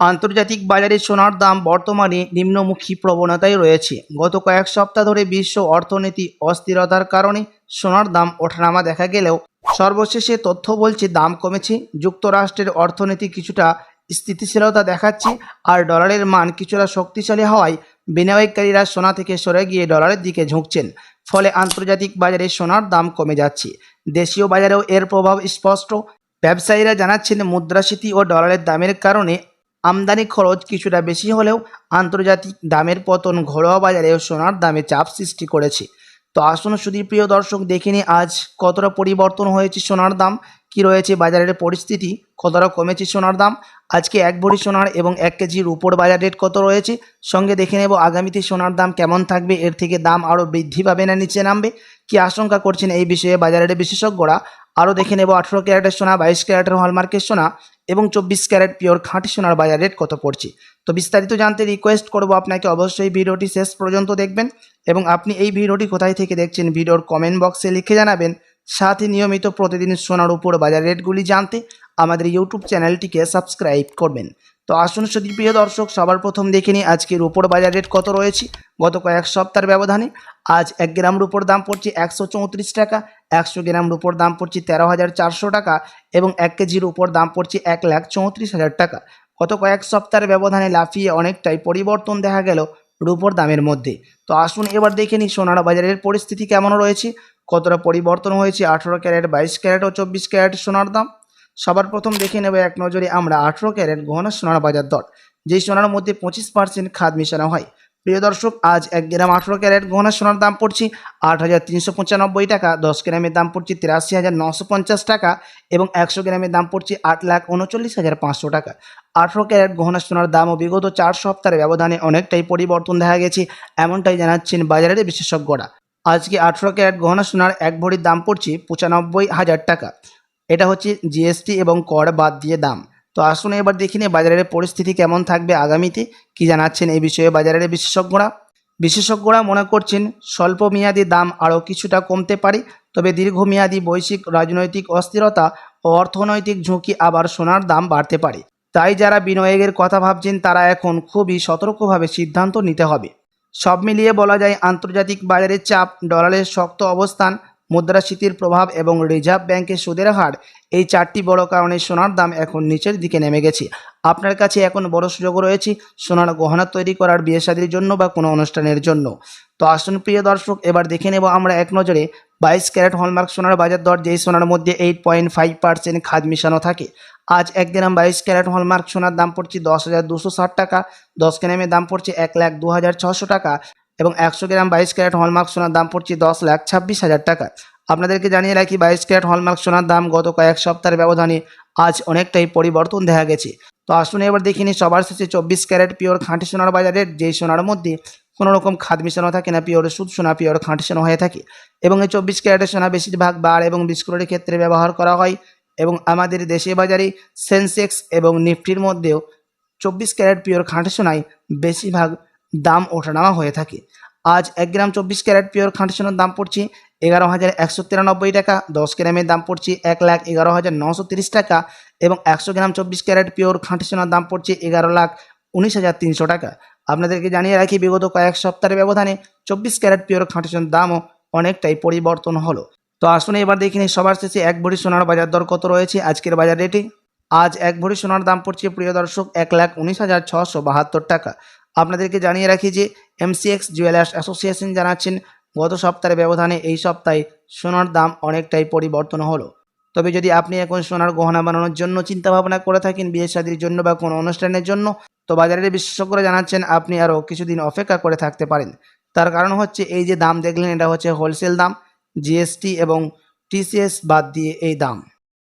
আন্তর্জাতিক বাজারে সোনার দাম বর্তমানে নিম্নমুখী প্রবণতায় রয়েছে। গত কয়েক সপ্তাহ ধরে বিশ্ব অর্থনীতি অস্থিরতার কারণে সোনার দাম ওঠানামা দেখা গেলেও সর্বশেষে তথ্য বলছে দাম কমেছে। যুক্তরাষ্ট্রের অর্থনীতি কিছুটা স্থিতিশীলতা দেখাচ্ছে আর ডলারের মান কিছুটা শক্তিশালী হওয়ায় বিনিয়োগকারীরা সোনা থেকে সরে গিয়ে ডলারের দিকে ঝুঁকছেন। ফলে আন্তর্জাতিক বাজারে সোনার দাম কমে যাচ্ছে। দেশীয় বাজারেও এর প্রভাব স্পষ্ট। ব্যবসায়ীরা জানাচ্ছেন, মুদ্রাস্ফীতি ও ডলারের দামের কারণে আমদানি খরচ কিছুটা বেশি হলেও আন্তর্জাতিক দামের পতন ঘরোয়া বাজারেও সোনার দামে চাপ সৃষ্টি করেছে। তো আসুন শুধু প্রিয় দর্শক, দেখে নিই আজ কতটা পরিবর্তন হয়েছে সোনার দাম, কি রয়েছে বাজারের পরিস্থিতি, কতটা কমেছে সোনার দাম, আজকে এক ভরি সোনার এবং এক কেজির উপর বাজার রেট কত রয়েছে, সঙ্গে দেখে নেব আগামীতে সোনার দাম কেমন থাকবে, এর থেকে দাম আরও বৃদ্ধি পাবে না নিচে নামবে, কি আশঙ্কা করছেন এই বিষয়ে বাজারের বিশেষজ্ঞরা আরও দেখে নেব আঠেরো ক্যারেটের সোনা, বাইশ ক্যারেটের হলমার্কের সোনা এবং চব্বিশ ক্যারেট পিওর খাঁটি সোনার বাজার রেট কত পড়ছে? তো বিস্তারিত জানতে রিকোয়েস্ট করব আপনাকে, অবশ্যই ভিডিওটি শেষ পর্যন্ত দেখবেন এবং আপনি এই ভিডিওটি কোথায় থেকে দেখছেন ভিডিওর কমেন্ট বক্সে লিখে জানাবেন। সাথে নিয়মিত প্রতিদিন সোনার উপর বাজার রেটগুলি জানতে আমাদের ইউটিউব চ্যানেলটিকে সাবস্ক্রাইব করবেন। তো আসুন শুধু প্রিয় দর্শক, সবার প্রথম দেখে নিই আজকের রুপোর বাজার রেট কত রয়েছে। গত কয়েক সপ্তাহের ব্যবধানে আজ এক গ্রাম রুপোর দাম পড়ছে একশো চৌত্রিশ টাকা, একশো গ্রাম রুপোর দাম পড়ছে তেরো হাজার চারশো টাকা এবং এক কেজির উপর দাম পড়ছে এক লাখ চৌত্রিশ হাজার টাকা। গত কয়েক সপ্তাহের ব্যবধানে লাফিয়ে অনেকটাই পরিবর্তন দেখা গেল রুপোর দামের মধ্যে। তো আসুন এবার দেখে নিই সোনার বাজারের পরিস্থিতি কেমন রয়েছে, কতটা পরিবর্তন হয়েছে, আঠেরো ক্যারেট, বাইশ ক্যারেট ও চব্বিশ ক্যারেট সোনার দাম। সবার প্রথম দেখে নেব এক নজরে আমরা আঠেরো ক্যারেট গহনা সোনার বাজার দর, যেই সোনার মধ্যে পঁচিশ পার্সেন্ট খাদ মেশানো হয়। প্রিয় দর্শক, আজ এক গ্রাম আঠেরো ক্যারেট গহনা সোনার দাম পড়ছে আট হাজার তিনশো পঁচানব্বই টাকা, দশ গ্রামের দাম পড়ছে তিরাশি হাজার নশো পঞ্চাশ টাকা এবং একশো গ্রামের দাম পড়ছে আট লাখ উনচল্লিশ হাজার পাঁচশো টাকা। আঠেরো ক্যারেট গহনা সোনার দামও বিগত চার সপ্তাহের ব্যবধানে অনেকটাই পরিবর্তন দেখা গেছে, এমনটাই জানাচ্ছেন বাজারের বিশেষজ্ঞরা। আজকে আঠেরো ক্যারেট গহনা সোনার এক ভরির দাম পড়ছে পঁচানব্বই হাজার টাকা। এটা হচ্ছে জিএসটি এবং কর বাদ দিয়ে দাম। তো আসুন এবার দেখি নিই বাজারের পরিস্থিতি কেমন থাকবে আগামীতে। কি জানাচ্ছেন এই বিষয়ে বাজারের বিশেষজ্ঞরা? বিশেষজ্ঞরা মনে করছেন স্বল্প মেয়াদী দাম আরও কিছুটা কমতে পারে, তবে দীর্ঘমেয়াদী বৈশ্বিক রাজনৈতিক অস্থিরতা ও অর্থনৈতিক ঝুঁকি আবার সোনার দাম বাড়তে পারে। তাই যারা বিনিয়োগের কথা ভাবছেন, তারা এখন খুবই সতর্কভাবে সিদ্ধান্ত নিতে হবে। সব মিলিয়ে বলা যায় আন্তর্জাতিক বাজারের চাপ, ডলারের শক্ত অবস্থান মুদ্রাস্ফীতির প্রভাব এবং রিজার্ভ ব্যাংকের সুদের হার, এই চারটি বড় কারণে সোনার দাম এখন নিচের দিকে নেমে গেছে। আপনার কাছে এখন বড় সুযোগ রয়েছে, সোনার গহনা তৈরি করার বিয়ে শাদির জন্য বা কোনো অনুষ্ঠানের জন্য। তো আসুন প্রিয় দর্শক, এবার দেখে নেব আমরা এক নজরে বাইশ ক্যারেট হলমার্ক সোনার বাজার দর, যেই সোনার মধ্যে এইট পয়েন্ট ফাইভ পার্সেন্ট খাদ মিশানো থাকে। আজ এক গ্রাম বাইশ ক্যারেট হলমার্ক সোনার দাম পড়ছে দশ হাজার দুশো ষাট টাকা দশ গ্রামের দাম পড়ছে এক লাখ দু হাজার ছশো টাকা। এবং একশো গ্রাম বাইশ ক্যারেট হলমার্ক সোনার দাম পড়ছে দশ লাখ ছাব্বিশ হাজার টাকা। আপনাদেরকে জানিয়ে রাখি, বাইশ ক্যারেট হলমার্ক সোনার দাম গত কয়েক সপ্তাহের ব্যবধানে আজ অনেকটাই পরিবর্তন দেখা গেছে। তো আসুন এবার দেখিনি সবার শেষে চব্বিশ ক্যারেট পিওর খাঁটি সোনার বাজারের যেই সোনার মধ্যে কোনো রকম খাদ মিশানো থাকে না, পিওর সুদ সোনা, পিওর খাঁটি সোনা হয়ে থাকে। এবং এই চব্বিশ ক্যারেটের সোনা বেশিরভাগ বার এবং বিস্কুটের ক্ষেত্রে ব্যবহার করা হয়। এবং আমাদের দেশে বাজারে সেন্সেক্স এবং নিফটির মধ্যেও চব্বিশ ক্যারেট পিওর খাঁটি সোনায় বেশিরভাগ দাম ওঠানামা হয়ে থাকে। আজ এক গ্রাম চব্বিশ ক্যারেট পিওর খাঁটি সোনার দাম পড়ছে এগারো হাজার একশো তিরানব্বই টাকা, দশ গ্রামের দাম পড়ছে এক লাখ এগারো হাজার নশো তিরিশ টাকা এবং একশো গ্রাম চব্বিশ ক্যারেট পিওর খাঁটি সোনার দাম পড়ছে এগারো লাখ উনিশ হাজার তিনশো টাকা। আপনাদেরকে জানিয়ে রাখি, বিগত কয়েক সপ্তাহের ব্যবধানে চব্বিশ ক্যারেট পিওর খাঁটি সোনার দামও অনেকটাই পরিবর্তন হলো। তো আসুন এবার দেখিনি সবার শেষে এক ভরি সোনার বাজার দর কত রয়েছে আজকের বাজার রেটে? আজ এক ভরি সোনার দাম পড়ছে, প্রিয় দর্শক, এক লাখ উনিশ হাজার ছশো বাহাত্তর টাকা। আপনাদেরকে জানিয়ে রাখি যে এমসিএক্স জুয়েলার্স অ্যাসোসিয়েশন জানাচ্ছেন, গত সপ্তাহের ব্যবধানে এই সপ্তাহে সোনার দাম অনেকটাই পরিবর্তন হলো। তবে যদি আপনি এখন সোনার গহনা বানানোর জন্য চিন্তা ভাবনা করে থাকেন, বিয়ে শাদির জন্য বা কোনো অনুষ্ঠানের জন্য, তো বাজারের বিশেষজ্ঞরা জানাচ্ছেন, আপনি আরও কিছুদিন অপেক্ষা করে থাকতে পারেন। তার কারণ হচ্ছে, এই যে দাম দেখলেন, এটা হচ্ছে হোলসেল দাম জিএসটি এবং টিসিএস বাদ দিয়ে এই দাম।